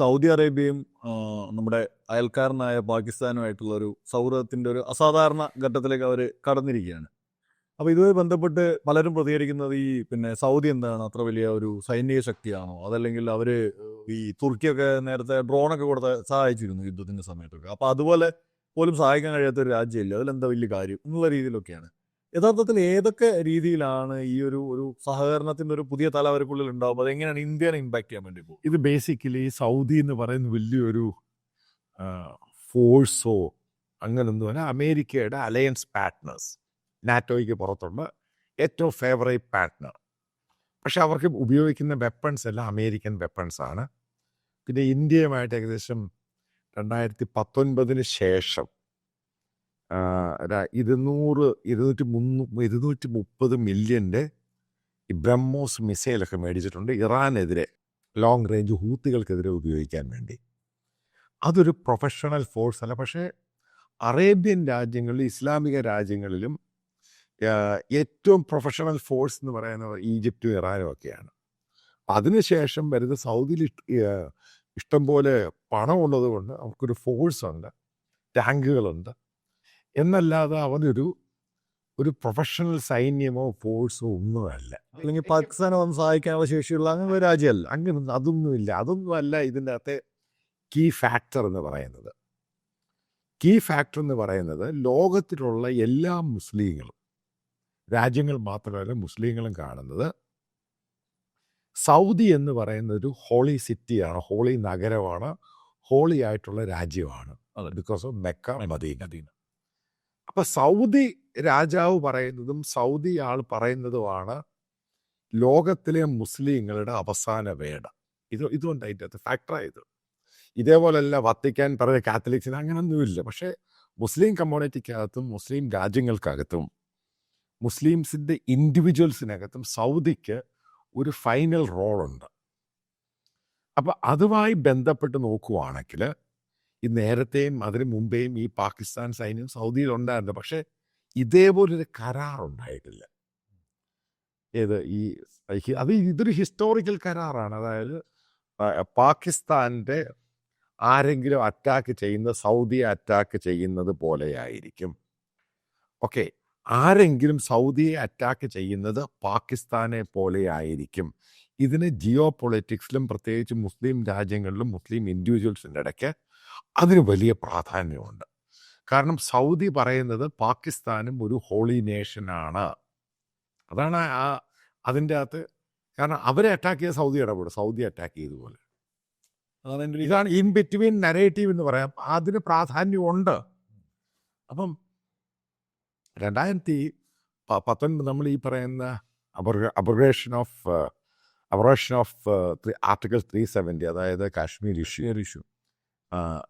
Saudi അറേബ്യയും നമ്മുടെ അയൽക്കാരനായ പാകിസ്ഥാനുമായിട്ടുള്ള ഒരു സൗഹൃദത്തിന്റെ ഒരു അസാധാരണ ഘട്ടത്തിലേക്ക് അവർ കടന്നിരിക്കുകയാണ്. അപ്പോൾ ഇതുമായി ബന്ധപ്പെട്ട് പലരും പ്രതികരിക്കുന്നത് ഈ പിന്നെ സൗദി എന്താണ് അത്ര വലിയ ഒരു സൈനിക ശക്തിയാണോ? അതല്ലെങ്കിൽ അവർ ഈ തുർക്കിയൊക്കെ നേരത്തെ ഡ്രോണൊക്കെ കൊടുത്ത് സഹായിച്ചിരുന്നു യുദ്ധത്തിന്റെ സമയത്തൊക്കെ. അപ്പോൾ അതുപോലെ പോലും സഹായിക്കാൻ കഴിയാത്ത ഒരു രാജ്യമില്ല. അതിലെന്താ വലിയ കാര്യം? എന്നുള്ള രീതിയിലൊക്കെയാണ്. യഥാർത്ഥത്തിൽ ഏതൊക്കെ രീതിയിലാണ് ഈ ഒരു ഒരു സഹകരണത്തിന്റെ ഒരു പുതിയ തല അവർക്കുള്ളിൽ ഉണ്ടാവുമ്പോൾ അതെങ്ങനെയാണ് ഇന്ത്യനെ ഇമ്പാക്ട് ചെയ്യാൻ വേണ്ടി പോകും ഇത് ബേസിക്കലി സൗദി എന്ന് പറയുന്ന വലിയൊരു ഫോഴ്സോ അങ്ങനൊന്നുമല്ല അമേരിക്കയുടെ അലയൻസ് പാർട്ട്നേഴ്സ് നാറ്റോയ്ക്ക് പുറത്തുള്ള ഏറ്റവും ഫേവറേറ്റ് പാർട്ട്ണർ പക്ഷെ അവർക്ക് ഉപയോഗിക്കുന്ന വെപ്പൺസ് എല്ലാം അമേരിക്കൻ വെപ്പൺസ് ആണ്. പിന്നെ ഇന്ത്യയുമായിട്ട് ഏകദേശം രണ്ടായിരത്തി പത്തൊൻപതിന് ശേഷം ഇരുന്നൂറ് ഇരുന്നൂറ്റി മുന്നൂ ഇരുന്നൂറ്റി മുപ്പത് മില്യന്റെ ബ്രഹ്മോസ് മിസൈലൊക്കെ മേടിച്ചിട്ടുണ്ട് ഇറാനെതിരെ ലോങ് റേഞ്ച് ഹൂത്തികൾക്കെതിരെ ഉപയോഗിക്കാൻ വേണ്ടി. അതൊരു പ്രൊഫഷണൽ ഫോഴ്സ് അല്ല. പക്ഷേ അറേബ്യൻ രാജ്യങ്ങളിലും ഇസ്ലാമിക രാജ്യങ്ങളിലും ഏറ്റവും പ്രൊഫഷണൽ ഫോഴ്സ് എന്ന് പറയുന്നത് ഈജിപ്തും ഇറാനും ഒക്കെയാണ്. അതിനുശേഷം വരുന്ന സൗദിയിൽ ഇഷ്ട- ഇഷ്ടംപോലെ പണമുള്ളത് കൊണ്ട് അവർക്കൊരു ഫോഴ്സ് ഉണ്ട് ടാങ്കുകളുണ്ട്. എന്നല്ലാതെ അവനൊരു ഒരു പ്രൊഫഷണൽ സൈന്യമോ ഫോഴ്സോ ഒന്നുമല്ല അല്ലെങ്കിൽ പാകിസ്ഥാനെ വന്ന് സഹായിക്കാനുള്ള ശേഷിയുള്ള അങ്ങനെ ഒരു രാജ്യമല്ല. അങ്ങനെ അതൊന്നുമില്ല. അതൊന്നുമല്ല ഇതിന്റെ അകത്തെ കീ ഫാക്ടർ എന്ന് പറയുന്നത്. കീ ഫാക്ടർ എന്ന് പറയുന്നത് ലോകത്തിലുള്ള എല്ലാ മുസ്ലിങ്ങളും രാജ്യങ്ങൾ മാത്രമല്ല മുസ്ലിങ്ങളും കാണുന്നത് സൗദി എന്ന് പറയുന്ന ഒരു ഹോളി സിറ്റിയാണ് ഹോളി നഗരമാണ് ഹോളി ആയിട്ടുള്ള രാജ്യമാണ്. ബിക്കോസ് ഓഫ് മെക്ക മദീന അപ്പൊ സൗദി രാജാവ് പറയുന്നതും സൗദി ആൾ പറയുന്നതുമാണ് ലോകത്തിലെ മുസ്ലിങ്ങളുടെ അവസാന വേട. ഇത് ഇതുകൊണ്ട് അതിന്റെ അകത്ത് ഫാക്ടറായത് ഇതേപോലെയല്ല വത്തിക്കാൻ പറഞ്ഞ കാത്തലിക്സിന് അങ്ങനൊന്നുമില്ല. പക്ഷേ മുസ്ലിം കമ്മ്യൂണിറ്റിക്കകത്തും മുസ്ലിം രാജ്യങ്ങൾക്കകത്തും മുസ്ലിംസിന്റെ ഇൻഡിവിജ്വൽസിനകത്തും സൗദിക്ക് ഒരു ഫൈനൽ റോളുണ്ട് അപ്പം അതുമായി ബന്ധപ്പെട്ട് നോക്കുവാണെങ്കിൽ ഈ നേരത്തെയും അതിന് മുമ്പേയും ഈ പാകിസ്ഥാൻ സൈന്യം സൗദിയിൽ ഉണ്ടായിരുന്നു പക്ഷേ ഇതേപോലൊരു കരാർ ഉണ്ടായിട്ടില്ല ഏത് ഈ അത് ഇതൊരു ഹിസ്റ്റോറിക്കൽ കരാറാണ്. അതായത് പാകിസ്ഥാന്റെ ആരെങ്കിലും അറ്റാക്ക് ചെയ്യുന്ന സൗദി അറ്റാക്ക് ചെയ്യുന്നത് പോലെയായിരിക്കും. ഓക്കെ ആരെങ്കിലും സൗദിയെ അറ്റാക്ക് ചെയ്യുന്നത് പാകിസ്ഥാനെ പോലെയായിരിക്കും. ഇതിന് ജിയോ പൊളിറ്റിക്സിലും പ്രത്യേകിച്ച് മുസ്ലിം രാജ്യങ്ങളിലും മുസ്ലിം ഇൻഡിവിജ്വൽസിന്റെ ഇടയ്ക്ക് അതിന് വലിയ പ്രാധാന്യമുണ്ട്. കാരണം സൗദി പറയുന്നത് പാകിസ്ഥാനും ഒരു ഹോളി നേഷനാണ്. അതാണ് ആ അതിന്റെ അകത്ത് കാരണം അവരെ അറ്റാക്ക് ചെയ്ത സൗദി ഇടപെടും. സൗദി അറ്റാക്ക് ചെയ്ത പോലെ. അതാണ് എന്റെ ഇതാണ് ഇൻ ബിറ്റ്വീൻ നരേറ്റീവ് എന്ന് പറയാം. അതിന് പ്രാധാന്യമുണ്ട്. അപ്പം രണ്ടായിരത്തി പത്തൊൻപത് നമ്മൾ ഈ പറയുന്ന abrogation of aberration of article three seventy അതായത് കാശ്മീർ ഇഷ്യൂ ഇഷ്യൂ?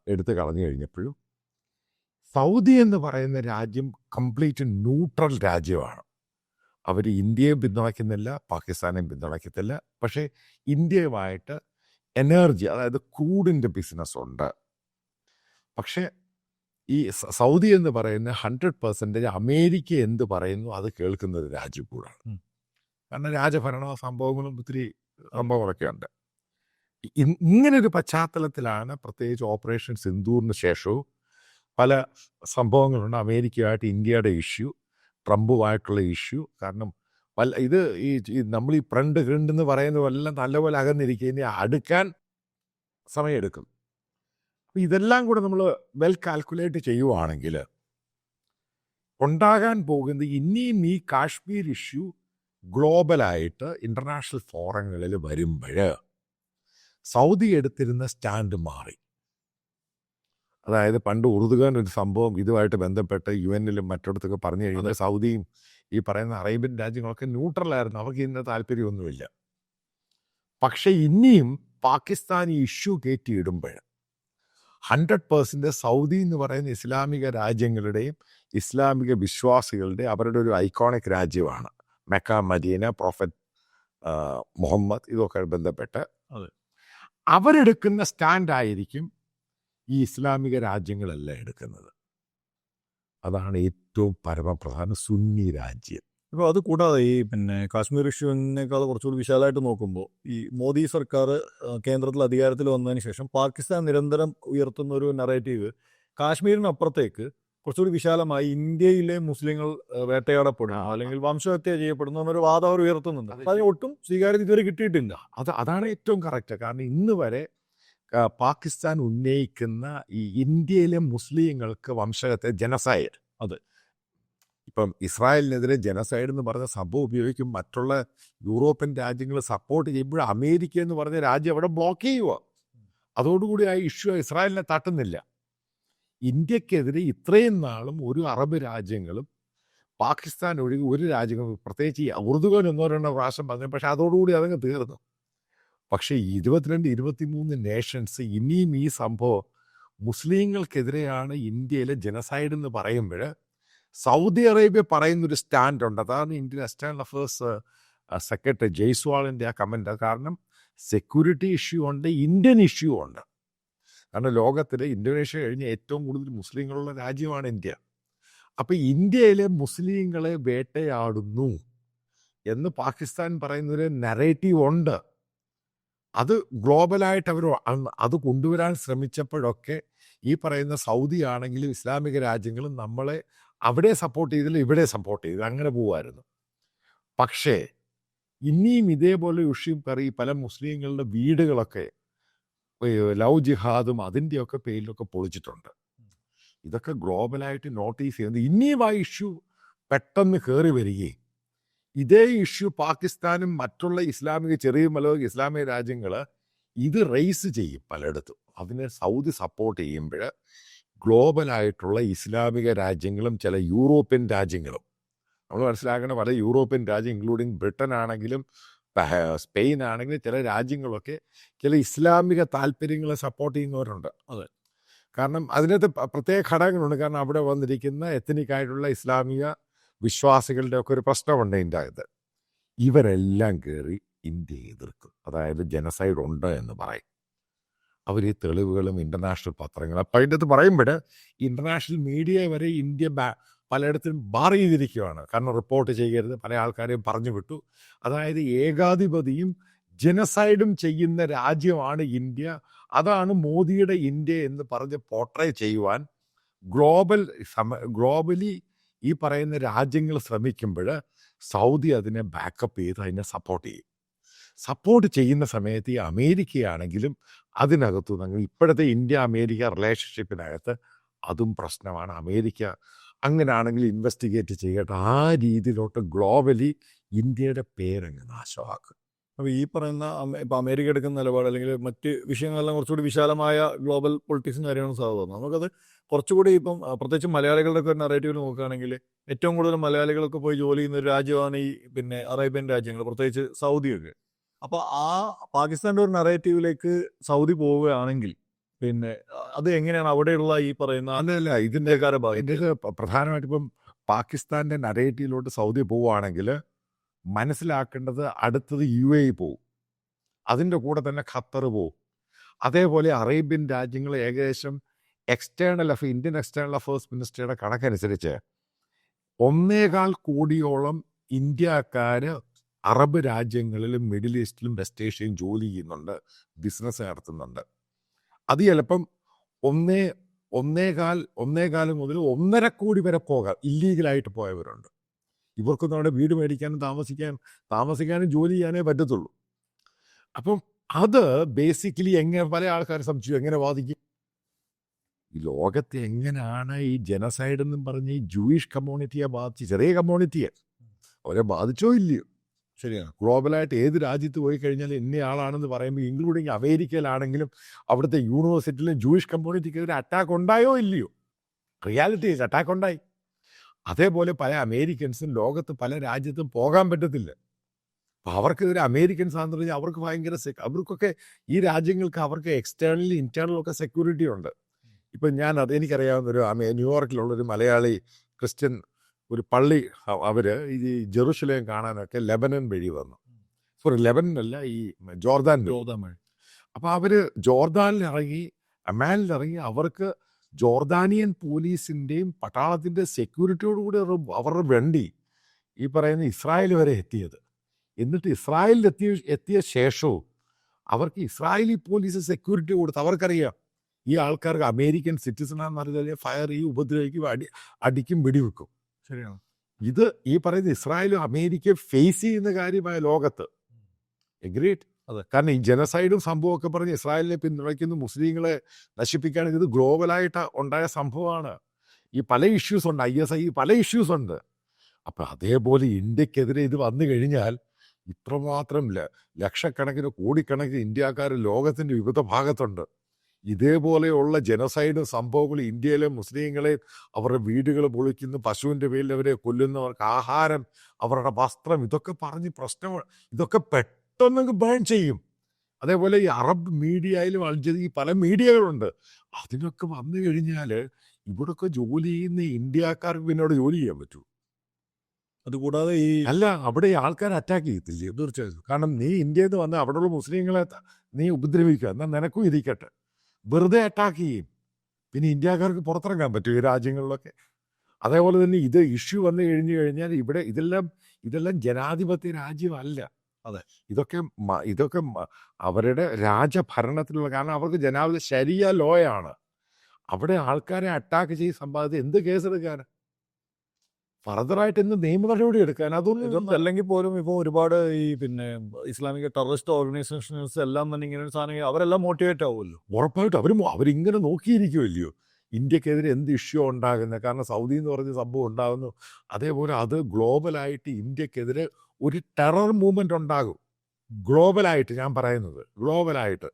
എടുത്തു കളഞ്ഞു കഴിഞ്ഞപ്പോഴും സൗദി എന്ന് പറയുന്ന രാജ്യം കംപ്ലീറ്റ് ന്യൂട്രൽ രാജ്യമാണ്. അവർ ഇന്ത്യയെ പിന്തുണയ്ക്കുന്നില്ല പാകിസ്ഥാനെയും പിന്തുണയ്ക്കത്തില്ല. പക്ഷേ ഇന്ത്യയുമായിട്ട് എനർജി അതായത് ക്രൂഡിന്റെ ബിസിനസ് ഉണ്ട്. പക്ഷേ ഈ സൗദി എന്ന് പറയുന്ന ഹൺഡ്രഡ് പെർസെന്റേജ് അമേരിക്ക എന്ത് പറയുന്നു അത് കേൾക്കുന്ന ഒരു രാജ്യം കൂടാണ്. കാരണം രാജഭരണ സംഭവങ്ങളും ഒത്തിരി സംഭവങ്ങളൊക്കെ ഉണ്ട്. ഇങ്ങനൊരു പശ്ചാത്തലത്തിലാണ് പ്രത്യേകിച്ച് ഓപ്പറേഷൻ സിന്ദൂറിന് ശേഷവും പല സംഭവങ്ങളുണ്ട്. അമേരിക്കയുമായിട്ട് ഇന്ത്യയുടെ ഇഷ്യൂ ട്രംപുമായിട്ടുള്ള ഇഷ്യൂ. കാരണം വല്ല ഇത് ഈ ഈ നമ്മൾ ഈ ഫ്രണ്ട് ഫ്രണ്ട് എന്ന് പറയുന്നതെല്ലാം നല്ലപോലെ അകന്നിരിക്കുക ഇനി അടുക്കാൻ സമയമെടുക്കും. അപ്പം ഇതെല്ലാം കൂടെ നമ്മൾ വെൽ കാൽക്കുലേറ്റ് ചെയ്യുവാണെങ്കിൽ ഉണ്ടാകാൻ പോകുന്നത് ഇനിയും ഈ കാശ്മീർ ഇഷ്യൂ ഗ്ലോബലായിട്ട് ഇന്റർനാഷണൽ ഫോറങ്ങളിൽ വരുമ്പോൾ സൗദി എടുത്തിരുന്ന സ്റ്റാൻഡ് മാറി. അതായത് പണ്ട് ഉറുദുഖാൻ ഒരു സംഭവം ഇതുമായിട്ട് ബന്ധപ്പെട്ട് യു എന്നിലും മറ്റിടത്തൊക്കെ പറഞ്ഞു കഴിഞ്ഞാൽ സൗദിയും ഈ പറയുന്ന അറേബ്യൻ രാജ്യങ്ങളൊക്കെ ന്യൂട്രലായിരുന്നു. അവർക്ക് ഇന്ന താല്പര്യമൊന്നുമില്ല. പക്ഷേ ഇനിയും പാകിസ്ഥാൻ ഈ ഇഷ്യൂ കയറ്റിയിടുമ്പോൾ ഹൺഡ്രഡ് പേഴ്സന്റ് സൗദി എന്ന് പറയുന്ന ഇസ്ലാമിക രാജ്യങ്ങളുടെയും ഇസ്ലാമിക വിശ്വാസികളുടെ അവരുടെ ഒരു ഐക്കോണിക് രാജ്യമാണ്. മെക്ക മദീന പ്രൊഫറ്റ് മുഹമ്മദ് ഇതൊക്കെ ബന്ധപ്പെട്ട് അതെ. അവരെടുക്കുന്ന സ്റ്റാൻഡ് ആയിരിക്കും ഈ ഇസ്ലാമിക രാജ്യങ്ങളെല്ലാം എടുക്കുന്നത്. അതാണ് ഏറ്റവും പരമപ്രധാന സുന്നി രാജ്യം. ഇപ്പോൾ അത് കൂടാതെ ഈ പിന്നെ കാശ്മീർ ഇഷ്യൂവിനേക്കാൾ കുറച്ചുകൂടി വിശാലമായിട്ട് നോക്കുമ്പോൾ ഈ മോദി സർക്കാർ കേന്ദ്രത്തിൽ അധികാരത്തിൽ വന്നതിന് ശേഷം പാകിസ്ഥാൻ നിരന്തരം ഉയർത്തുന്ന ഒരു നറേറ്റീവ് കാശ്മീരിനപ്പുറത്തേക്ക് കുറച്ചുകൂടി വിശാലമായി ഇന്ത്യയിലെ മുസ്ലിങ്ങൾ വേട്ടയാടപ്പെടുന്നു. അല്ലെങ്കിൽ വംശഹത്യ ചെയ്യപ്പെടുന്നു എന്നൊരു വാദം അവർ ഉയർത്തുന്നുണ്ട്. അതെ. അതിന് ഒട്ടും സ്വീകാര്യത ഇതുവരെ കിട്ടിയിട്ടില്ല. അത് അതാണ് ഏറ്റവും കറക്റ്റ് കാരണം ഇന്ന് വരെ പാകിസ്ഥാൻ ഉന്നയിക്കുന്ന ഈ ഇന്ത്യയിലെ മുസ്ലിങ്ങൾക്ക് വംശഹത്യ ജനസൈഡ് അത്. ഇപ്പം ഇസ്രായേലിനെതിരെ ജനസൈഡ് എന്ന് പറഞ്ഞ സംഭവം ഉപയോഗിക്കും. മറ്റുള്ള യൂറോപ്യൻ രാജ്യങ്ങൾ സപ്പോർട്ട് ചെയ്യുമ്പോൾ അമേരിക്ക എന്ന് പറഞ്ഞ രാജ്യം അവിടെ ബ്ലോക്ക് ചെയ്യുക അതോടുകൂടി ആ ഇഷ്യൂ ഇസ്രായേലിനെ തട്ടുന്നില്ല. ഇന്ത്യക്കെതിരെ ഇത്രയും നാളും ഒരു അറബ് രാജ്യങ്ങളും പാകിസ്ഥാൻ ഒഴികെ ഒരു രാജ്യങ്ങളും പ്രത്യേകിച്ച് ഈ ഉറുദുഖാൻ ഒന്നോ രണ്ടോ പ്രാവശ്യം പറഞ്ഞു പക്ഷെ അതോടുകൂടി അതങ്ങ് തീർന്നു. പക്ഷേ ഇരുപത്തിരണ്ട് ഇരുപത്തിമൂന്ന് നേഷൻസ് ഇനിയും ഈ സംഭവം മുസ്ലിങ്ങൾക്കെതിരെയാണ് ഇന്ത്യയിലെ ജനസൈഡ് എന്ന് പറയുമ്പോൾ സൗദി അറേബ്യ പറയുന്നൊരു സ്റ്റാൻഡ് ഉണ്ട്. അതാണ് ഇന്ത്യൻ എക്സ്റ്റേണൽ അഫേഴ്സ് സെക്രട്ടറി ജയ്സ്വാളിന്റെ ആ കമന്റ് കാരണം സെക്യൂരിറ്റി ഇഷ്യൂ ഉണ്ട് ഇന്ത്യൻ ഇഷ്യൂ ഉണ്ട്. കാരണം ലോകത്തിൽ ഇന്തോനേഷ്യ കഴിഞ്ഞ് ഏറ്റവും കൂടുതൽ മുസ്ലിങ്ങളുള്ള രാജ്യമാണ് ഇന്ത്യ. അപ്പം ഇന്ത്യയിലെ മുസ്ലിങ്ങളെ വേട്ടയാടുന്നു എന്ന് പാകിസ്ഥാൻ പറയുന്നൊരു നറേറ്റീവ് ഉണ്ട്. അത് ഗ്ലോബലായിട്ട് അവർ അത് കൊണ്ടുവരാൻ ശ്രമിച്ചപ്പോഴൊക്കെ ഈ പറയുന്ന സൗദി ആണെങ്കിലും ഇസ്ലാമിക രാജ്യങ്ങളും നമ്മളെ അവിടെ സപ്പോർട്ട് ചെയ്തില്ല ഇവിടെ സപ്പോർട്ട് ചെയ്തില്ല അങ്ങനെ പോവായിരുന്നു. പക്ഷേ ഇനിയും ഇതേപോലെ ഉഷിയും കറി പല മുസ്ലിങ്ങളുടെ വീടുകളൊക്കെ ലവ് ജിഹാദും അതിന്റെയൊക്കെ പേരിലൊക്കെ പൊളിച്ചിട്ടുണ്ട്. ഇതൊക്കെ ഗ്ലോബലായിട്ട് നോട്ടീസ് ചെയ്യുന്നത് ഇനിയും ആ ഇഷ്യൂ പെട്ടെന്ന് കയറി വരികയും ഇതേ ഇഷ്യൂ പാകിസ്ഥാനും മറ്റുള്ള ഇസ്ലാമിക ചെറിയ മലോ ഇസ്ലാമിക രാജ്യങ്ങൾ ഇത് റേസ് ചെയ്യും പലയിടത്തും. അതിനെ സൗദി സപ്പോർട്ട് ചെയ്യുമ്പോൾ ഗ്ലോബലായിട്ടുള്ള ഇസ്ലാമിക രാജ്യങ്ങളും ചില യൂറോപ്യൻ രാജ്യങ്ങളും. നമ്മൾ മനസ്സിലാക്കേണ്ട പല യൂറോപ്യൻ രാജ്യം ഇൻക്ലൂഡിങ് ബ്രിട്ടൻ ആണെങ്കിലും സ്പെയിൻ ആണെങ്കിലും ചില രാജ്യങ്ങളൊക്കെ ചില ഇസ്ലാമിക താല്പര്യങ്ങളെ സപ്പോർട്ട് ചെയ്യുന്നവരുണ്ട് അതെ. കാരണം അതിനകത്ത് പ്രത്യേക ഘടകങ്ങളുണ്ട്. കാരണം അവിടെ വന്നിരിക്കുന്ന എത്തനിക് ആയിട്ടുള്ള ഇസ്ലാമിക വിശ്വാസികളുടെ ഒക്കെ ഒരു പ്രശ്നമുണ്ട് ഇതിന്റെ അകത്ത്. ഇവരെല്ലാം കയറി ഇന്ത്യയെ എതിർക്കും. അതായത് ജനസൈഡ് ഉണ്ട് എന്ന് പറയും. അവർ ഈ തെളിവുകളും ഇന്റർനാഷണൽ പത്രങ്ങളും അപ്പം അതിന്റെ അകത്ത് പറയുമ്പോൾ ഇന്റർനാഷണൽ മീഡിയ വരെ ഇന്ത്യ പലയിടത്തും ബാർ ചെയ്തിരിക്കുകയാണ് കാരണം റിപ്പോർട്ട് ചെയ്യരുത്. പല ആൾക്കാരെയും പറഞ്ഞു വിട്ടു. അതായത് ഏകാധിപതിയും ജനസൈഡും ചെയ്യുന്ന രാജ്യമാണ് ഇന്ത്യ. അതാണ് മോദിയുടെ ഇന്ത്യ എന്ന് പറഞ്ഞ് പോർട്രേ ചെയ്യുവാൻ ഗ്ലോബൽ ഗ്ലോബലി ഈ പറയുന്ന രാജ്യങ്ങൾ ശ്രമിക്കുമ്പോൾ സൗദി അതിനെ ബാക്കപ്പ് ചെയ്ത് അതിനെ സപ്പോർട്ട് ചെയ്യും. സപ്പോർട്ട് ചെയ്യുന്ന സമയത്ത് ഈ അമേരിക്കയാണെങ്കിലും അതിനകത്തു നിങ്ങൾ ഇപ്പോഴത്തെ ഇന്ത്യ അമേരിക്ക റിലേഷൻഷിപ്പിനകത്ത് അതും പ്രശ്നമാണ്. അമേരിക്ക അങ്ങനെയാണെങ്കിൽ ഇൻവെസ്റ്റിഗേറ്റ് ചെയ്യട്ടെ. ആ രീതിയിലോട്ട് ഗ്ലോബലി ഇന്ത്യയുടെ പേരങ്ങ് നാശമാക്കും. അപ്പോൾ ഈ പറയുന്ന ഇപ്പോൾ അമേരിക്ക എടുക്കുന്ന നിലപാട് അല്ലെങ്കിൽ മറ്റ് വിഷയങ്ങളെല്ലാം കുറച്ചുകൂടി വിശാലമായ ഗ്ലോബൽ പൊളിറ്റിക്സും കാര്യങ്ങളും സാധ്യത നമുക്കത് കുറച്ചുകൂടി ഇപ്പം പ്രത്യേകിച്ച് മലയാളികളുടെ ഒക്കെ നറേറ്റീവിൽ നോക്കുകയാണെങ്കിൽ ഏറ്റവും കൂടുതൽ മലയാളികളൊക്കെ പോയി ജോലി ചെയ്യുന്ന ഒരു രാജ്യമാണ് ഈ പിന്നെ അറേബ്യൻ രാജ്യങ്ങൾ പ്രത്യേകിച്ച് സൗദിയൊക്കെ. അപ്പോൾ ആ പാകിസ്ഥാന്റെ ഒരു നറേറ്റീവിലേക്ക് സൗദി പോവുകയാണെങ്കിൽ പിന്നെ അത് എങ്ങനെയാണ് അവിടെയുള്ള ഈ പറയുന്ന അല്ല ബാധിക്കുക ഇതിന്റെ പ്രധാനമായിട്ട് ഇപ്പം പാകിസ്ഥാന്റെ നരേറ്റീവിലോട്ട് സൗദി പോവുകയാണെങ്കിൽ മനസ്സിലാക്കേണ്ടത് അടുത്തത് യു എ പോവും. അതിന്റെ കൂടെ തന്നെ ഖത്തർ പോവും. അതേപോലെ അറേബ്യൻ രാജ്യങ്ങൾ ഏകദേശം external of Indian external affairs മിനിസ്റ്ററുടെ കണക്കനുസരിച്ച് ഒന്നേകാൽ കോടിയോളം ഇന്ത്യക്കാർ അറബ് രാജ്യങ്ങളിലും മിഡിൽ ഈസ്റ്റിലും വെസ്റ്റ് ഏഷ്യയും ജോലി ചെയ്യുന്നുണ്ട് ബിസിനസ് നടത്തുന്നുണ്ട്. അത് ചിലപ്പം ഒന്നേ ഒന്നേകാൽ ഒന്നേകാൽ മുതൽ ഒന്നര കോടി വരെ പോകാം. ഇല്ലീഗലായിട്ട് പോയവരുണ്ട്. ഇവർക്കൊന്നും അവിടെ വീട് മേടിക്കാനും താമസിക്കാൻ താമസിക്കാനും ജോലി ചെയ്യാനേ പറ്റത്തുള്ളൂ. അപ്പം അത് ബേസിക്കലി എങ്ങനെ പല ആൾക്കാരെ സംശയം എങ്ങനെ ബാധിക്കും? ഈ ലോകത്തെ എങ്ങനെയാണ് ഈ ജനസൈഡ് എന്നും പറഞ്ഞ് ഈ ജൂയിഷ് കമ്മ്യൂണിറ്റിയെ ബാധിച്ച് ചെറിയ കമ്മ്യൂണിറ്റിയെ അവരെ ബാധിച്ചോ ഇല്ലയോ? ശരിയാണ്. ഗ്ലോബലായിട്ട് ഏത് രാജ്യത്ത് പോയി കഴിഞ്ഞാൽ ഇന്ന ആളാണെന്ന് പറയുമ്പോൾ ഇൻക്ലൂഡിങ് അമേരിക്കയിലാണെങ്കിലും അവിടുത്തെ യൂണിവേഴ്സിറ്റിയിലും ജൂയിഷ് കമ്മ്യൂണിറ്റിക്ക് ഒരു അറ്റാക്ക് ഉണ്ടായോ ഇല്ലയോ? റിയാലിറ്റി അറ്റാക്ക് ഉണ്ടായി. അതേപോലെ പല അമേരിക്കൻസും ലോകത്ത് പല രാജ്യത്തും പോകാൻ പറ്റത്തില്ല. അപ്പോൾ അവർക്ക് ഒരു അമേരിക്കൻസ് ആണെന്ന് പറഞ്ഞാൽ അവർക്ക് ഭയങ്കര അവർക്കൊക്കെ ഈ രാജ്യങ്ങൾക്ക് അവർക്ക് എക്സ്റ്റേണലി ഇന്റേണലും ഒക്കെ സെക്യൂരിറ്റി ഉണ്ട്. ഇപ്പം ഞാൻ അത് എനിക്കറിയാവുന്ന ഒരു ന്യൂയോർക്കിലുള്ളൊരു മലയാളി ക്രിസ്ത്യൻ ഒരു പള്ളി അവർ ഈ ജെറുസലേം കാണാനൊക്കെ ലെബനൻ വഴി വന്നു. സോറി ലെബനൻ അല്ല ഈ ജോർദാൻ വഴി. രോഗമഴ അപ്പോൾ അവർ ജോർദാനിൽ ഇറങ്ങി അമാനിൽ ഇറങ്ങി അവർക്ക് ജോർദാനിയൻ പോലീസിന്റെയും പട്ടാളത്തിന്റെ സെക്യൂരിറ്റിയോടുകൂടി കൂടി അവരുടെ വണ്ടി ഈ പറയുന്ന ഇസ്രായേൽ വരെ എത്തിയത്. എന്നിട്ട് ഇസ്രായേലിൽ എത്തിയ എത്തിയ ശേഷവും അവർക്ക് ഇസ്രായേലി പോലീസ് സെക്യൂരിറ്റി കൊടുത്ത് അവർക്കറിയാം ഈ ആൾക്കാർക്ക് അമേരിക്കൻ സിറ്റിസൺ ആണെന്നറിഞ്ഞാൽ ഫയർ ചെയ്യും ഉപദ്രവിക്കും അടി അടിക്കും വെടിവെക്കും. ശരിയാണ്. ഇത് ഈ പറയുന്ന ഇസ്രായേലും അമേരിക്കയും ഫേസ് ചെയ്യുന്ന കാര്യമായ ലോകത്ത് എഗ്രീഡ് അതെ. കാരണം ഈ ജനസൈഡും സംഭവമൊക്കെ പറഞ്ഞ് ഇസ്രായേലിനെ പിന്തുണയ്ക്കുന്നു മുസ്ലിങ്ങളെ നശിപ്പിക്കുകയാണെങ്കിൽ ഇത് ഗ്ലോബലായിട്ട് ഉണ്ടായ സംഭവമാണ്. ഈ പല ഇഷ്യൂസ് ഉണ്ട് ഐ എസ് ഐ പല ഇഷ്യൂസ് ഉണ്ട്. അപ്പൊ അതേപോലെ ഇന്ത്യക്കെതിരെ ഇത് വന്നു കഴിഞ്ഞാൽ ഇത്രമാത്രം ലക്ഷക്കണക്കിന് കോടിക്കണക്കിന് ഇന്ത്യക്കാർ ലോകത്തിന്റെ വിവിധ ഭാഗത്തുണ്ട്. ഇതേപോലെയുള്ള ജനസൈഡ് സംഭവങ്ങൾ ഇന്ത്യയിലെ മുസ്ലിങ്ങളെ അവരുടെ വീടുകൾ പൊളിക്കുന്നു പശുവിന്റെ പേരിൽ അവരെ കൊല്ലുന്നവർക്ക് ആഹാരം അവരുടെ വസ്ത്രം ഇതൊക്കെ പറഞ്ഞ് പ്രശ്നം ഇതൊക്കെ പെട്ടെന്ന് ബാൻ ചെയ്യും. അതേപോലെ ഈ അറബ് മീഡിയയിലും ഈ പല മീഡിയകളുണ്ട്. അതിനൊക്കെ വന്നു കഴിഞ്ഞാൽ ഇവിടൊക്കെ ജോലി ചെയ്യുന്ന ഇന്ത്യക്കാർക്ക് പിന്നെ അവിടെ ജോലി ചെയ്യാൻ പറ്റൂ. അതുകൂടാതെ ഈ അല്ല അവിടെ ഈ ആൾക്കാർ അറ്റാക്ക് ചെയ്യത്തില്ലേ? തീർച്ചയായിട്ടും കാരണം നീ ഇന്ത്യയിൽ നിന്ന് വന്ന് അവിടെയുള്ള മുസ്ലിങ്ങളെ നീ ഉപദ്രവിക്കുക. എന്നാൽ നിനക്കും ഇരിക്കട്ടെ. വെറുതെ അറ്റാക്ക് ചെയ്യും. പിന്നെ ഇന്ത്യക്കാർക്ക് പുറത്തിറങ്ങാൻ പറ്റും ഈ രാജ്യങ്ങളിലൊക്കെ. അതേപോലെ തന്നെ ഇത് ഇഷ്യൂ വന്നു കഴിഞ്ഞു കഴിഞ്ഞാൽ ഇവിടെ ഇതെല്ലാം ഇതെല്ലാം ജനാധിപത്യ രാജ്യമല്ല. അതെ. ഇതൊക്കെ ഇതൊക്കെ അവരുടെ രാജഭരണത്തിലുള്ള കാരണം അവർക്ക് ജനാധിപത്യ ശരിയ ലോയാണ് അവിടെ ആൾക്കാരെ അറ്റാക്ക് ചെയ്ത് സമ്പാദിച്ച് എന്ത് കേസെടുക്കാൻ ഫർദറായിട്ട് എന്ത് നിയമ നടപടി എടുക്കാൻ അതൊന്നും അല്ലെങ്കിൽ പോലും ഇപ്പോൾ ഒരുപാട് ഈ പിന്നെ ഇസ്ലാമിക ടെററിസ്റ്റ് ഓർഗനൈസേഷൻസ് എല്ലാം തന്നെ ഇങ്ങനെ ഒരു സാധനം അവരെല്ലാം മോട്ടിവേറ്റ് ആവുമല്ലോ. ഉറപ്പായിട്ടും അവർ അവരിങ്ങനെ നോക്കിയിരിക്കുമല്ലയോ ഇന്ത്യക്കെതിരെ എന്ത് ഇഷ്യൂ ഉണ്ടാകുന്നത് കാരണം സൗദി എന്ന് പറഞ്ഞ സംഭവം ഉണ്ടാകുന്നു. അതേപോലെ അത് ഗ്ലോബലായിട്ട് ഇന്ത്യക്കെതിരെ ഒരു ടെറർ മൂവ്മെന്റ് ഉണ്ടാകും. ഗ്ലോബലായിട്ട് ഞാൻ പറയുന്നത് ഗ്ലോബലായിട്ട്.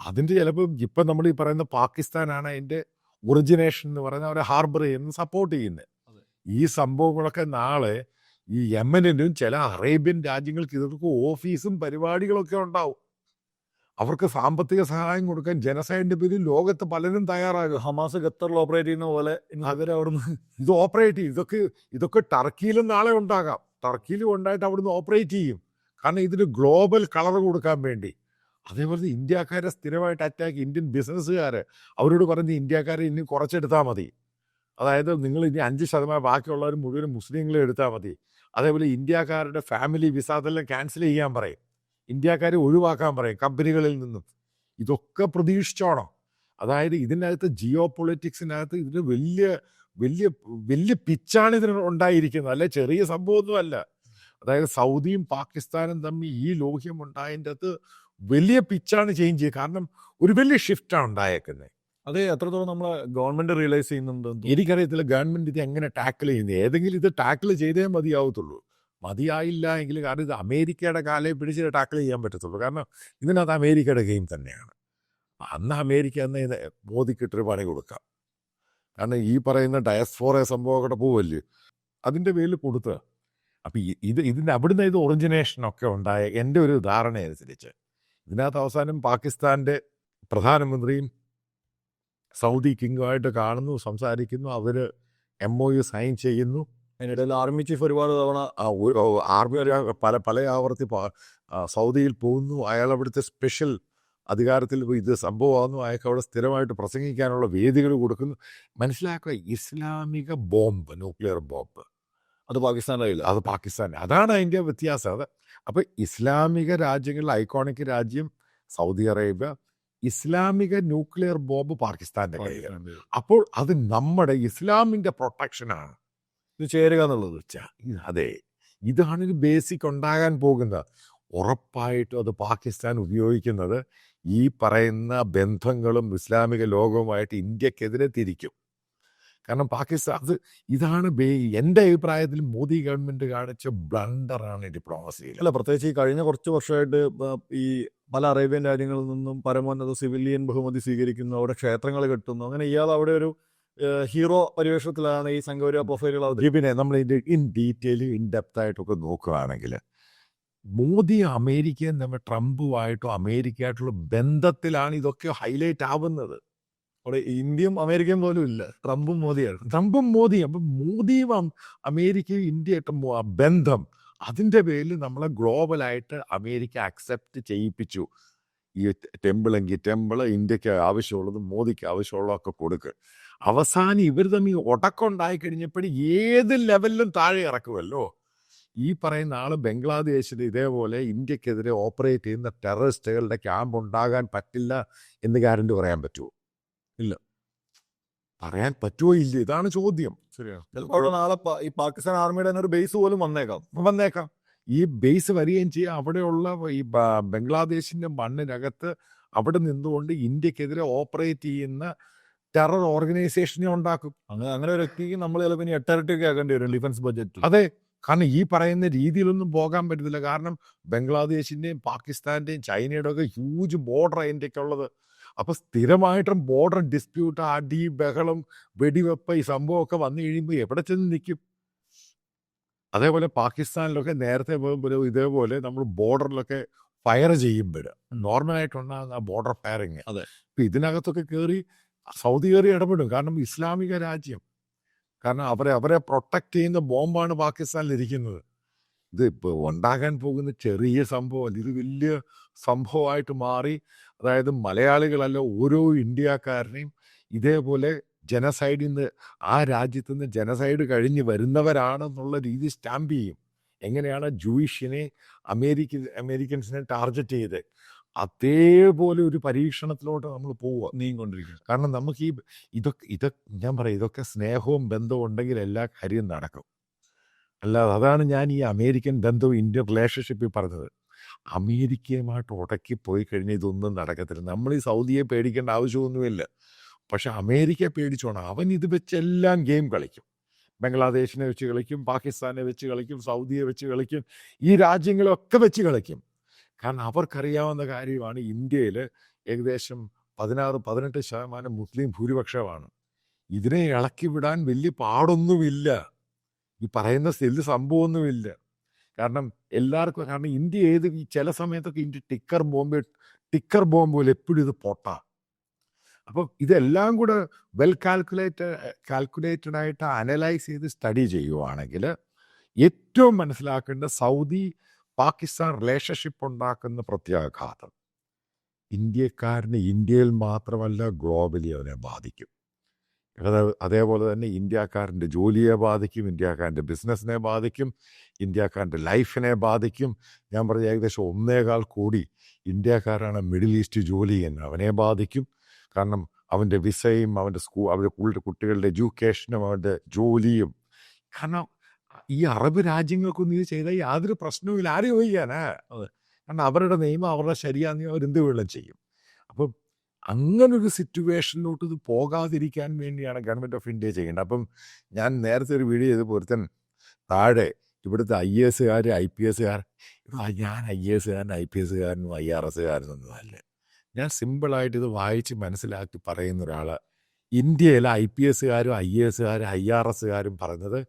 അതിന്റെ ചിലപ്പോൾ ഇപ്പം നമ്മൾ ഈ പറയുന്ന പാകിസ്ഥാനാണ് അതിന്റെ ഒറിജിനേഷൻ എന്ന് പറയുന്ന അവരെ ഹാർബർ ചെയ്യുന്നത് സപ്പോർട്ട് ചെയ്യുന്നത്. ഈ സംഭവങ്ങളൊക്കെ നാളെ ഈ യമനിലും ചില അറേബ്യൻ രാജ്യങ്ങൾക്ക് ഇതൊക്കെ ഓഫീസും പരിപാടികളൊക്കെ ഉണ്ടാവും. അവർക്ക് സാമ്പത്തിക സഹായം കൊടുക്കാൻ ജനസൈഡിന്റെ പേരിൽ ലോകത്ത് പലരും തയ്യാറാകും. ഹമാസ് ഖത്തറിൽ ഓപ്പറേറ്റ് ചെയ്യുന്ന പോലെ അവർ അവിടുന്ന് ഇത് ഓപ്പറേറ്റ് ചെയ്യും. ഇതൊക്കെ ഇതൊക്കെ ടർക്കിയിലും നാളെ ഉണ്ടാകാം. ടർക്കിയിലും ഉണ്ടായിട്ട് അവിടുന്ന് ഓപ്പറേറ്റ് ചെയ്യും. കാരണം ഇതിന് ഗ്ലോബൽ കളർ കൊടുക്കാൻ വേണ്ടി. അതേപോലെ ഇന്ത്യക്കാരെ സ്ഥിരമായിട്ട് അറ്റാക്ക് ഇന്ത്യൻ ബിസിനസ്സുകാർ അവരോട് പറഞ്ഞ് ഇന്ത്യക്കാരെ ഇനി കുറച്ചെടുത്താൽ മതി. അതായത് നിങ്ങൾ ഇനി അഞ്ച് ശതമാനം ബാക്കിയുള്ളവർ മുഴുവൻ മുസ്ലിങ്ങളെ എടുത്താൽ മതി. അതേപോലെ ഇന്ത്യക്കാരുടെ ഫാമിലി വിസ അതെല്ലാം ക്യാൻസൽ ചെയ്യാൻ പറയും. ഇന്ത്യക്കാരെ ഒഴിവാക്കാൻ പറയും കമ്പനികളിൽ നിന്നും. ഇതൊക്കെ പ്രതീക്ഷിച്ചോണം. അതായത് ഇതിനകത്ത് ജിയോ പൊളിറ്റിക്സിനകത്ത് ഇതിന് വലിയ വലിയ വലിയ പിച്ചാണ് ഇതിന് ഉണ്ടായിരിക്കുന്നത്. അല്ലെ ചെറിയ സംഭവമൊന്നുമല്ല അതായത് സൗദിയും പാകിസ്ഥാനും തമ്മിൽ ഈ ലോഹ്യം ഉണ്ടായതിന്റെ അകത്ത് വലിയ പിച്ചാണ് ചേഞ്ച് ചെയ്യുക. കാരണം ഒരു വലിയ ഷിഫ്റ്റാണ് ഉണ്ടായേക്കുന്നത്. അത് എത്രത്തോളം നമ്മൾ ഗവൺമെന്റ് റിയലൈസ് ചെയ്യുന്നുണ്ട് എനിക്കറിയത്തില്ല ഗവൺമെന്റ് ഇത് എങ്ങനെ ടാക്കിൾ ചെയ്യുന്നത് ഏതെങ്കിലും ഇത് ടാക്കിൾ ചെയ്തേ മതിയാവത്തുള്ളൂ. മതിയായില്ല എങ്കിൽ കാരണം ഇത് അമേരിക്കയുടെ കാലെ പിടിച്ച് ടാക്കിൾ ചെയ്യാൻ പറ്റത്തുള്ളൂ. കാരണം ഇതിനകത്ത് അമേരിക്കയുടെ ഗെയിം തന്നെയാണ്. അന്ന് അമേരിക്ക എന്ന ഇത് മോദിക്കിട്ടൊരു പണി കൊടുക്കാം. കാരണം ഈ പറയുന്ന ഡയസ്ഫോറ സംഭവമൊക്കെ പോവല്ലേ? അതിന്റെ പേരിൽ കൊടുത്ത്. അപ്പം ഇത് ഇതിന്റെ അവിടുന്ന് ഇത് ഒറിജിനേഷനൊക്കെ ഉണ്ടായ എന്റെ ഒരു ധാരണ അനുസരിച്ച് ഇതിനകത്ത് അവസാനം പാകിസ്ഥാന്റെ പ്രധാനമന്ത്രിയും സൗദി കിങ്ങുമായിട്ട് കാണുന്നു സംസാരിക്കുന്നു അവർ എം ഒ യു സൈൻ ചെയ്യുന്നു. അതിനിടയിൽ ആർമി ചീഫ് ഒരുപാട് തവണ ആർമി പല പല ആവർത്തി സൗദിയിൽ പോകുന്നു. അയാൾ അവിടുത്തെ സ്പെഷ്യൽ അധികാരത്തിൽ ഇത് സംഭവമാകുന്നു. അയാൾക്ക് അവിടെ സ്ഥിരമായിട്ട് പ്രസംഗിക്കാനുള്ള വേദികൾ കൊടുക്കുന്നു. മനസ്സിലാക്കുക ഇസ്ലാമിക ബോംബ് ന്യൂക്ലിയർ ബോംബ്. അത് പാകിസ്ഥാന്റെ അത് പാകിസ്ഥാൻ അതാണ് അതിന്റെ വ്യത്യാസം. അത് അപ്പോൾ ഇസ്ലാമിക രാജ്യങ്ങളിൽ ഐക്കോണിക് രാജ്യം സൗദി അറേബ്യ ഇസ്ലാമിക ന്യൂക്ലിയർ ബോംബ് പാകിസ്ഥാന്റെ കയ്യിൽ അപ്പോൾ അത് നമ്മുടെ ഇസ്ലാമിന്റെ പ്രൊട്ടക്ഷനാണ് ഇത് ചേരുക എന്നുള്ളത് അതെ ഇതാണ് ഒരു ബേസിക് ഉണ്ടാകാൻ പോകുന്നത്. ഉറപ്പായിട്ടും അത് പാകിസ്ഥാൻ ഉപയോഗിക്കുന്നത് ഈ പറയുന്ന ബന്ധങ്ങളും ഇസ്ലാമിക ലോകവുമായിട്ട് ഇന്ത്യക്കെതിരെ തിരിക്കും. കാരണം പാകിസ്ഥാൻ അത് ഇതാണ് ബേ എന്റെ അഭിപ്രായത്തിൽ മോദി ഗവൺമെന്റ് കാണിച്ച ബ്ലണ്ടറാണ് ഡിപ്ലോമസി അല്ല പ്രത്യേകിച്ച് ഈ കഴിഞ്ഞ കുറച്ച് വർഷമായിട്ട് ഈ പല അറേബ്യൻ രാജ്യങ്ങളിൽ നിന്നും പരമോന്നത സിവിലിയൻ ബഹുമതി സ്വീകരിക്കുന്നു അവിടെ ക്ഷേത്രങ്ങൾ കെട്ടുന്നു. അങ്ങനെ ഇയാൾ അവിടെ ഒരു ഹീറോ പരിവേഷത്തിലാണ് ഈ സംഘപരിവാർ പ്രൊഫൈലുകൾ അവതരിപ്പിനെ നമ്മൾ ഇതിന്റെ ഇൻ ഡീറ്റെയിൽ ഇൻ ഡെപ്ത് ആയിട്ടൊക്കെ നോക്കുകയാണെങ്കിൽ മോദി അമേരിക്കയും തമ്മിൽ ട്രംപുമായിട്ടോ അമേരിക്കയായിട്ടുള്ള ബന്ധത്തിലാണ് ഇതൊക്കെ ഹൈലൈറ്റ് ആവുന്നത്. അവിടെ ഇന്ത്യയും അമേരിക്കയും പോലും ഇല്ല. ട്രംപും മോദിയാണ്. ട്രംപും മോദിയും. അപ്പം മോദിയും അമേരിക്കയും ഇന്ത്യയായിട്ടും ആ ബന്ധം അതിന്റെ പേരിൽ നമ്മളെ ഗ്ലോബലായിട്ട് അമേരിക്ക അക്സെപ്റ്റ് ചെയ്യിപ്പിച്ചു. ഈ ടെമ്പിളെങ്കിൽ ടെമ്പിൾ ഇന്ത്യയ്ക്ക് ആവശ്യമുള്ളത് മോദിക്ക് ആവശ്യമുള്ളതൊക്കെ കൊടുക്കുക അവസാനം ഇവർ തമ്മിൽ ഉടക്കമുണ്ടായി കഴിഞ്ഞപ്പോഴും ഏത് ലെവലിലും താഴെ ഇറക്കുമല്ലോ ഈ പറയുന്ന ആൾ ബംഗ്ലാദേശിൽ ഇതേപോലെ ഇന്ത്യക്കെതിരെ ഓപ്പറേറ്റ് ചെയ്യുന്ന ടെററിസ്റ്റുകളുടെ ക്യാമ്പ് ഉണ്ടാകാൻ പറ്റില്ല എന്ന് ഗ്യാരണ്ടി പറയാൻ പറ്റുമോ ഇല്ല. പറയാൻ പറ്റുമോ ഇല്ല? ഇതാണ് ചോദ്യം. ശരിയാണ് ചിലപ്പോൾ അവിടെ നാളെ പ- ഈ പാകിസ്ഥാൻ ആർമിയുടെ തന്നെ ഒരു ബേസ് പോലും വന്നേക്കാം. വന്നേക്കാം. ഈ ബേസ് വരികയും ചെയ്യുക അവിടെയുള്ള ഈ ബ- ബംഗ്ലാദേശിന്റെ മണ്ണിനകത്ത് അവിടെ നിന്നുകൊണ്ട് ഇന്ത്യക്കെതിരെ ഓപ്പറേറ്റ് ചെയ്യുന്ന ടെറർ ഓർഗനൈസേഷനെ ഉണ്ടാക്കും. അങ്ങനെ അങ്ങനെ ഒരു വ്യക്തിക്ക് നമ്മൾ ചിലപ്പോൾ ഇനി എട്ടരട്ടി ഒക്കെ ആക്കേണ്ടി വരും ഡിഫൻസ് ബഡ്ജറ്റ് അതെ. കാരണം ഈ പറയുന്ന രീതിയിലൊന്നും പോകാൻ പറ്റത്തില്ല. കാരണം ബംഗ്ലാദേശിന്റെയും പാകിസ്ഥാന്റെയും ചൈനയുടെ ഒക്കെ ഹ്യൂജ് ബോർഡർ ഇന്ത്യയ്ക്ക് ഉള്ളത് അപ്പൊ സ്ഥിരമായിട്ടും ബോർഡർ ഡിസ്പ്യൂട്ട് അടി ബഹളം വെടിവെപ്പ് ഈ സംഭവമൊക്കെ വന്നു കഴിയുമ്പോൾ എവിടെ ചെന്ന് നിൽക്കും അതേപോലെ പാകിസ്ഥാനിലൊക്കെ നേരത്തെ പോകുമ്പോൾ ഇതേപോലെ നമ്മൾ ബോർഡറിലൊക്കെ ഫയർ ചെയ്യുമ്പോൾ നോർമലായിട്ടുണ്ടാകുന്ന ബോർഡർ ഫയറിങ് അതെ. ഇപ്പൊ ഇതിനകത്തൊക്കെ കയറി സൗദി കയറി ഇടപെടും. കാരണം ഇസ്ലാമിക രാജ്യം. കാരണം അവരെ അവരെ പ്രൊട്ടക്ട് ചെയ്യുന്ന ബോംബാണ് പാകിസ്ഥാനിൽ ഇരിക്കുന്നത് ഇത് ഇപ്പോൾ ഉണ്ടാകാൻ പോകുന്ന ചെറിയ സംഭവം അല്ല. ഇത് വലിയ സംഭവമായിട്ട് മാറി. അതായത് മലയാളികളല്ല ഓരോ ഇന്ത്യക്കാരനെയും ഇതേപോലെ ജനസൈഡിൽ നിന്ന് ആ രാജ്യത്ത് നിന്ന് ജനസൈഡ് കഴിഞ്ഞ് വരുന്നവരാണെന്നുള്ള രീതി സ്റ്റാമ്പ് ചെയ്യും. എങ്ങനെയാണ് ജൂയിഷിനെ അമേരിക്ക അമേരിക്കൻസിനെ ടാർഗറ്റ് ചെയ്ത് അതേപോലെ ഒരു പരീക്ഷണത്തിലോട്ട് നമ്മൾ പോവുക. നീങ്ങിക്കൊണ്ടിരിക്കുക കാരണം നമുക്ക് ഈ ഇതൊക്കെ ഇതൊക്കെ ഞാൻ പറയാം ഇതൊക്കെ സ്നേഹവും ബന്ധവും ഉണ്ടെങ്കിൽ എല്ലാ കാര്യവും നടക്കും. അല്ലാതെ അതാണ് ഞാൻ ഈ അമേരിക്കൻ ബന്ധവും ഇന്ത്യൻ റിലേഷൻഷിപ്പിൽ പറഞ്ഞത്. അമേരിക്കയുമായിട്ട് ഉടക്കി പോയി കഴിഞ്ഞാൽ ഇതൊന്നും നടക്കത്തില്ല. നമ്മൾ ഈ സൗദിയെ പേടിക്കേണ്ട ആവശ്യമൊന്നുമില്ല. പക്ഷെ അമേരിക്ക പേടിച്ചോണം. അവൻ ഇത് വെച്ചെല്ലാം ഗെയിം കളിക്കും. ബംഗ്ലാദേശിനെ വെച്ച് കളിക്കും പാകിസ്ഥാനെ വെച്ച് കളിക്കും സൗദിയെ വെച്ച് കളിക്കും ഈ രാജ്യങ്ങളൊക്കെ വെച്ച് കളിക്കും. കാരണം അവർക്കറിയാവുന്ന കാര്യമാണ് ഇന്ത്യയിൽ ഏകദേശം പതിനാറ് പതിനെട്ട് ശതമാനം മുസ്ലിം ഭൂരിപക്ഷമാണ്. ഇതിനെ ഇളക്കി വിടാൻ വലിയ പാടൊന്നുമില്ല. ഈ പറയുന്ന സ്ഥിതി സംഭവമൊന്നുമില്ല. കാരണം എല്ലാവർക്കും കാരണം ഇന്ത്യ ഏത് ചില സമയത്തൊക്കെ India ticker bomb ticker bomb പോലെ എപ്പോഴും ഇത് പോട്ടാ. അപ്പം ഇതെല്ലാം കൂടെ വെൽ കാൽക്കുലേറ്റഡ് കാൽക്കുലേറ്റഡ് ആയിട്ട് അനലൈസ് ചെയ്ത് സ്റ്റഡി ചെയ്യുവാണെങ്കിൽ ഏറ്റവും മനസ്സിലാക്കേണ്ട സൗദി പാകിസ്ഥാൻ റിലേഷൻഷിപ്പ് ഉണ്ടാക്കുന്ന പ്രത്യാഘാതം. ഇന്ത്യക്കാരന് ഇന്ത്യയിൽ മാത്രമല്ല ഗ്ലോബലി അവനെ ബാധിക്കും. അത് അതേപോലെ തന്നെ ഇന്ത്യക്കാരന്റെ ജോലിയെ ബാധിക്കും ഇന്ത്യക്കാരന്റെ ബിസിനസ്സിനെ ബാധിക്കും ഇന്ത്യക്കാരന്റെ ലൈഫിനെ ബാധിക്കും. ഞാൻ പറഞ്ഞ ഏകദേശം ഒന്നേകാൽ കോടി ഇന്ത്യക്കാരാണ് മിഡിൽ ഈസ്റ്റ് ജോലി ചെയ്യുന്നത്. അവനെ ബാധിക്കും. കാരണം അവന്റെ വിസയും അവന്റെ സ്കൂൾ അവരുടെ കൂടുതൽ കുട്ടികളുടെ എഡ്യൂക്കേഷനും അവന്റെ ജോലിയും. കാരണം ഈ അറബ് രാജ്യങ്ങൾക്കൊന്നും ഇത് ചെയ്താൽ യാതൊരു പ്രശ്നവും ഇല്ല ആരും ചെയ്യാനാ? അത്. കാരണം അവരുടെ നിയമം അവരുടെ ശരിയാന്ന് അവരെന്ത് വേണം ചെയ്യും. അപ്പം അങ്ങനൊരു സിറ്റുവേഷനിലോട്ട് ഇത് പോകാതിരിക്കാൻ വേണ്ടിയാണ് ഗവൺമെന്റ് ഓഫ് ഇന്ത്യ ചെയ്യേണ്ടത് അപ്പം ഞാൻ നേരത്തെ ഒരു വീഡിയോ ചെയ്ത് പൊരുത്തൻ താഴെ ഇവിടുത്തെ ഐ എസുകാർ ഐ പി എസുകാർ ഞാൻ ഐ എസുകാരൻ ഐ പി എസുകാരനും ഐ ആർ എസുകാരനൊന്നും അല്ല ഞാൻ സിമ്പിളായിട്ട് ഇത് വായിച്ച് മനസ്സിലാക്കി പറയുന്ന ഒരാൾ ഇന്ത്യയിലെ ഐ പി എസുകാരും ഐ എ എസുകാരും ഐ ആർ എസുകാരും പറഞ്ഞത്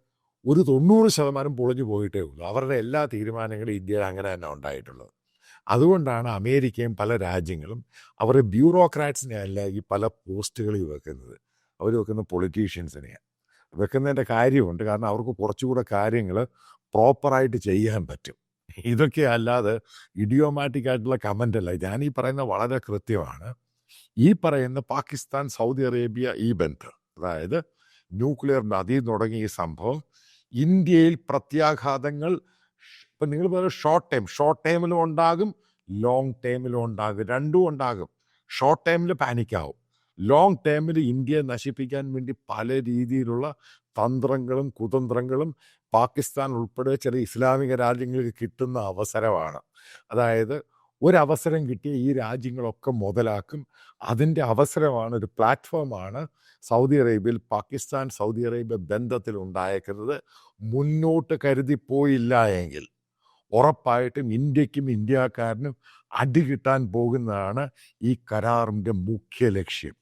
ഒരു തൊണ്ണൂറ് ശതമാനം പൊളിഞ്ഞു പോയിട്ടേ ഉള്ളൂ. അവരുടെ എല്ലാ തീരുമാനങ്ങളും ഇന്ത്യയിൽ അങ്ങനെ തന്നെ ഉണ്ടായിട്ടുള്ളത്. അതുകൊണ്ടാണ് അമേരിക്കയും പല രാജ്യങ്ങളും അവരുടെ ബ്യൂറോക്രാറ്റ്സിനെ അല്ല ഈ പല പോസ്റ്റുകളിൽ വെക്കുന്നത്. അവർ വെക്കുന്ന പൊളിറ്റീഷ്യൻസിനെയാണ് വെക്കുന്നതിന്റെ കാര്യമുണ്ട്. കാരണം അവർക്ക് കുറച്ചുകൂടെ കാര്യങ്ങൾ പ്രോപ്പറായിട്ട് ചെയ്യാൻ പറ്റും. ഇതൊക്കെ അല്ലാതെ ഇഡിയോമാറ്റിക് ആയിട്ടുള്ള കമന്റ് അല്ല ഈ പറയുന്ന വളരെ കൃത്യമാണ്. ഈ പറയുന്ന പാകിസ്ഥാൻ സൗദി അറേബ്യ ഈ ബന്ധം. അതായത് ന്യൂക്ലിയർ നദി തുടങ്ങിയ ഈ സംഭവം ഇന്ത്യയിൽ പ്രത്യാഘാതങ്ങൾ ഇപ്പം നിങ്ങൾ പറയുന്നത് ഷോർട്ട് ടൈം ഷോർട്ട് ടൈമിലും ഉണ്ടാകും ലോങ് ടൈമിലും ഉണ്ടാകും രണ്ടും ഉണ്ടാകും. ഷോർട്ട് ടൈമിൽ പാനിക്കാവും ലോങ് ടൈമിൽ ഇന്ത്യയെ നശിപ്പിക്കാൻ വേണ്ടി പല രീതിയിലുള്ള തന്ത്രങ്ങളും കുതന്ത്രങ്ങളും പാകിസ്ഥാൻ ഉൾപ്പെടെ ചില ഇസ്ലാമിക രാജ്യങ്ങൾക്ക് കിട്ടുന്ന അവസരമാണ്. അതായത് ഒരവസരം കിട്ടിയ ഈ രാജ്യങ്ങളൊക്കെ മുതലാക്കും. അതിന്റെ അവസരമാണ് ഒരു പ്ലാറ്റ്ഫോമാണ് സൗദി അറേബ്യയിൽ പാകിസ്ഥാൻ സൗദി അറേബ്യ ബന്ധത്തിൽ ഉണ്ടായേക്കുന്നത്. മുന്നോട്ട് കരുതിപ്പോയില്ല എങ്കിൽ. ഉറപ്പായിട്ടും ഇന്ത്യക്കും ഇന്ത്യക്കാരനും അടി കിട്ടാൻ പോകുന്നതാണ് ഈ കരാറിന്റെ മുഖ്യ ലക്ഷ്യം.